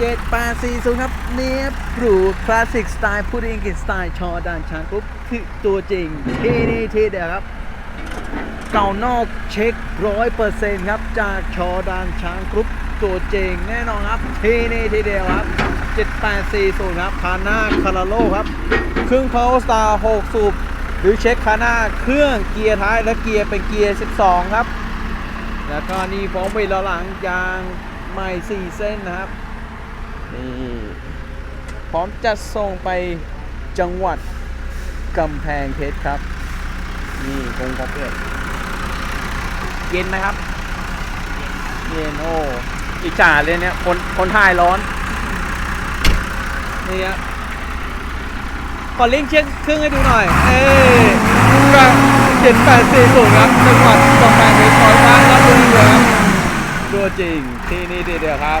7840 ครับเนียบหรูคลาสสิกสไตล์พูดอังกฤษสไตล์ชอดานช้างกรุ๊ปคือตัวจริงที่นี่ที่เดียวครับ เก่านอกเช็คร้อยเปอร์เซ็นต์ครับ จากชอดานช้างกรุ๊ปตัวจริงแน่นอนครับ ที่นี่ที่เดียวครับ 7840 ครับคาน่าคาราโลครับ เครื่อง Power Star 6สูบหรือเช็คคาน่าเครื่องเกียร์ท้ายและเกียร์เป็นเกียร์ 12 ครับ แล้วก็นี่พร้อมไปล้อหลังยางใหม่ 4 เส้นนะครับ นี่พร้อมจะส่งไปจังหวัดกำแพงเพชรครับ นี่คงครบเลยเย็นไหมครับ เย็นโอ้อิจฉาเลยเนี่ย คนคนถ่ายร้อน นี่ครับขอลิงก์เช็คเครื่องให้ดูหน่อย เอ้ยก็เจ็ดแปดสี่ศูนย์ครับ จังหวัดกำแพงเพชรขอบ้านรับดูเลยครับตัวจริงที่นี่ทีเดียวครับ